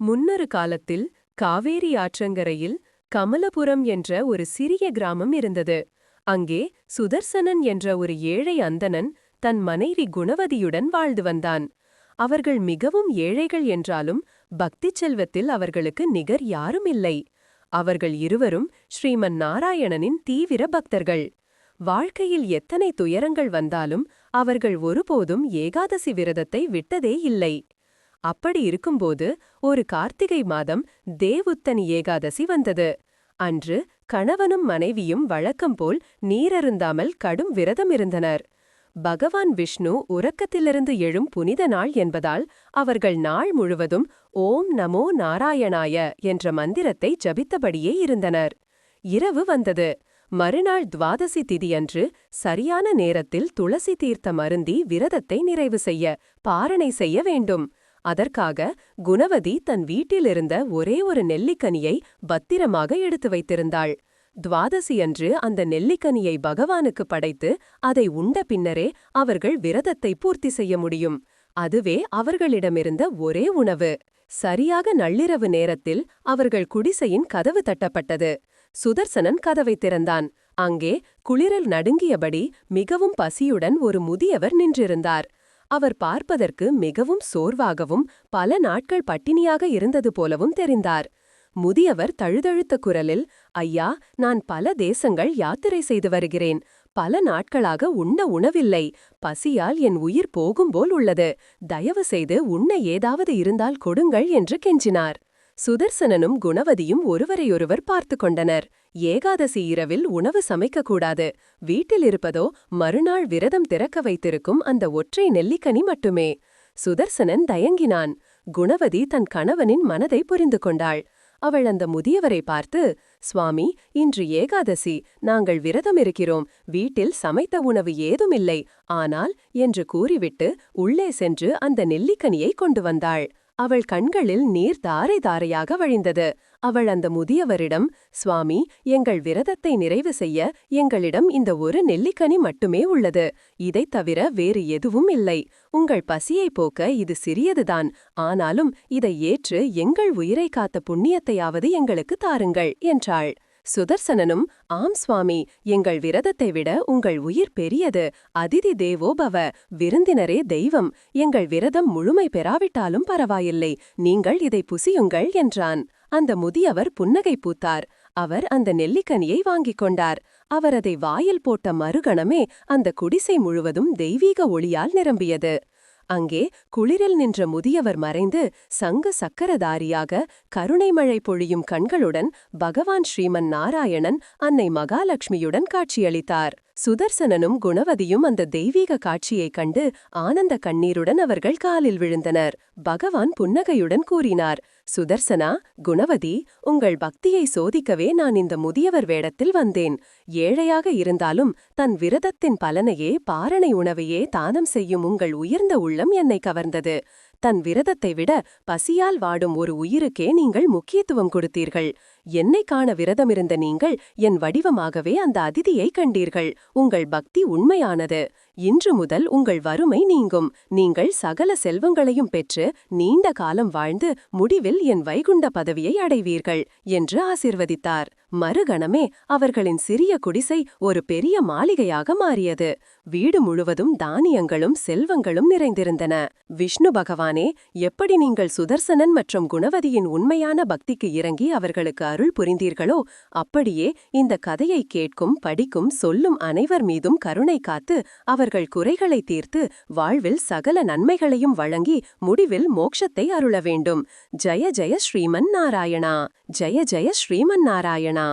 முன்னொரு காலத்தில் காவேரி ஆற்றங்கரையில் கமலபுரம் என்ற ஒரு சிறிய கிராமம் இருந்தது. அங்கே சுதர்சனன் என்ற ஒரு ஏழை அந்தணன் தன் மனைவி குணவதியுடன் வாழ்ந்து வந்தான். அவர்கள் மிகவும் ஏழைகள் என்றாலும் பக்திச் செல்வத்தில் அவர்களுக்கு நிகர் யாரும் இல்லை. அவர்கள் இருவரும் ஸ்ரீமன் நாராயணனின் தீவிர பக்தர்கள். வாழ்க்கையில் எத்தனை துயரங்கள் வந்தாலும் அவர்கள் ஒருபோதும் ஏகாதசி விரதத்தை விட்டதே இல்லை. அப்படி இருக்கும்போது ஒரு கார்த்திகை மாதம் தேவுத்தனி ஏகாதசி வந்தது. அன்று கணவனும் மனைவியும் வழக்கம்போல் நீரருந்தாமல் கடும் விரதம் இருந்தனர். பகவான் விஷ்ணு உறக்கத்திலிருந்து எழும் புனித நாள் என்பதால் அவர்கள் நாள் முழுவதும் ஓம் நமோ நாராயணாய என்ற மந்திரத்தை ஜபித்தபடியே இருந்தனர். இரவு வந்தது. மறுநாள் துவாதசி திதியன்று சரியான நேரத்தில் துளசி தீர்த்த மருந்தி விரதத்தை நிறைவு செய்ய பாரணை செய்ய வேண்டும். அதற்காக குணவதி தன் வீட்டிலிருந்த ஒரே ஒரு நெல்லிக்கனியை பத்திரமாக எடுத்து வைத்திருந்தாள். துவாதசியன்று அந்த நெல்லிக்கனியை பகவானுக்கு படைத்து அதை உண்ட பின்னரே அவர்கள் விரதத்தை பூர்த்தி செய்ய முடியும். அதுவே அவர்களிடமிருந்த ஒரே உணவு. சரியாக நள்ளிரவு நேரத்தில் அவர்கள் குடிசையின் கதவு தட்டப்பட்டது. சுதர்சனன் கதவை திறந்தான். அங்கே குளிரல் நடுங்கியபடி மிகவும் பசியுடன் ஒரு முதியவர் நின்றிருந்தார். அவர் பார்ப்பதற்கு மிகவும் சோர்வாகவும் பல நாட்கள் பட்டினியாக இருந்தது போலவும் தெரிந்தார். முதியவர் தழுதழுத்த குரலில் ஐயா நான் பல தேசங்கள் யாத்திரை செய்து வருகிறேன். பல நாட்களாக உண்ண உணவில்லை. பசியால் என் உயிர் போகும்போல் உள்ளது. தயவு செய்து உண்ண ஏதாவது இருந்தால் கொடுங்கள் என்று கெஞ்சினார். சுதர்சனனும் குணவதியும் ஒருவரையொருவர் பார்த்து கொண்டனர். ஏகாதசி இரவில் உணவு சமைக்கக்கூடாது. வீட்டில் இருப்பதோ மறுநாள் விரதம் திறக்க வைத்திருக்கும் அந்த ஒற்றை நெல்லிக்கனி மட்டுமே. சுதர்சனன் தயங்கினான். குணவதி தன் கணவனின் மனதை புரிந்து கொண்டாள். அவள் அந்த முதியவரை பார்த்து சுவாமி இன்று ஏகாதசி. நாங்கள் விரதம் இருக்கிறோம். வீட்டில் சமைத்த உணவு ஏதுமில்லை. ஆனால் என்று கூறிவிட்டு உள்ளே சென்று அந்த நெல்லிக்கனியை கொண்டு வந்தாள். அவள் கண்களில் நீர் தாரை தாரையாக வழிந்தது. அவள் அந்த முதியவரிடம் சுவாமி எங்கள் விரதத்தை நிறைவு செய்ய எங்களிடம் இந்த ஒரு நெல்லிக்கனி மட்டுமே உள்ளது. இதைத் தவிர வேறு எதுவும் இல்லை. உங்கள் பசியை போக்க இது சிறியதுதான். ஆனாலும் இதை ஏற்று எங்கள் உயிரை காத்த புண்ணியத்தையாவது எங்களுக்கு தாருங்கள் என்றாள். சுதர்சனனும் ஆம் சுவாமி எங்கள் விரதத்தை விட உங்கள் உயிர் பெரியது. அதிதி தேவோபவ விருந்தினரே தெய்வம். எங்கள் விரதம் முழுமை பெறாவிட்டாலும் பரவாயில்லை. நீங்கள் இதை புசியுங்கள் என்றான். அந்த முதியவர் புன்னகை பூத்தார். அவர் அந்த நெல்லிக்கனியை வாங்கிக் கொண்டார். அவர் அதை வாயில் போட்ட மறுகணமே அந்த குடிசை முழுவதும் தெய்வீக ஒளியால் நிரம்பியது. அங்கே குளிரில் நின்ற முதியவர் மறைந்து சங்க சக்கரதாரியாக கருணை மழை பொழியும் கண்களுடன் பகவான் ஸ்ரீமன் நாராயணன் அன்னை மகாலட்சுமியுடன் காட்சியளித்தார். சுதர்சனனும் குணவதியும் அந்த தெய்வீக காட்சியைக் கண்டு ஆனந்த கண்ணீருடன் அவர்கள் காலில் விழுந்தனர். பகவான் புன்னகையுடன் கூறினார் சுதர்சனா குணவதி உங்கள் பக்தியை சோதிக்கவே நான் இந்த முதியவர் வேடத்தில் வந்தேன். ஏழையாக இருந்தாலும் தன் விரதத்தின் பலனையே பாரணை உணவையே தானம் செய்யும் உங்கள் உயர்ந்த உள்ளம் என்னை கவர்ந்தது. தன் விரதத்தை விட பசியால் வாடும் ஒரு உயிருக்கே நீங்கள் முக்கியத்துவம் கொடுத்தீர்கள். என்னை காண விரதமிருந்த நீங்கள் என் வடிவமாகவே அந்த அதிதியை கண்டீர்கள். உங்கள் பக்தி உண்மையானது. இன்று முதல் உங்கள் வறுமை நீங்கும். நீங்கள் சகல செல்வங்களையும் பெற்று நீண்ட காலம் வாழ்ந்து முடிவில் என் வைகுண்ட பதவியை அடைவீர்கள் என்று ஆசிர்வதித்தார். மறுகணமே அவர்களின் சிறிய குடிசை ஒரு பெரிய மாளிகையாக மாறியது. வீடு முழுவதும் தானியங்களும் செல்வங்களும் நிறைந்திருந்தன. விஷ்ணு பகவான் பகவானே எப்படி நீங்கள் சுதர்சனன் மற்றும் குணவதியின் உண்மையான பக்திக்கு இறங்கி அவர்களுக்கு அருள் புரிந்தீர்களோ அப்படியே இந்த கதையை கேட்கும் படிக்கும் சொல்லும் அனைவர் மீதும் கருணை காத்து அவர்கள் குறைகளை தீர்த்து வாழ்வில் சகல நன்மைகளையும் வழங்கி முடிவில் மோட்சத்தை அருள வேண்டும். ஜய ஜய ஸ்ரீமன் நாராயணா. ஜய ஜய ஸ்ரீமன் நாராயணா.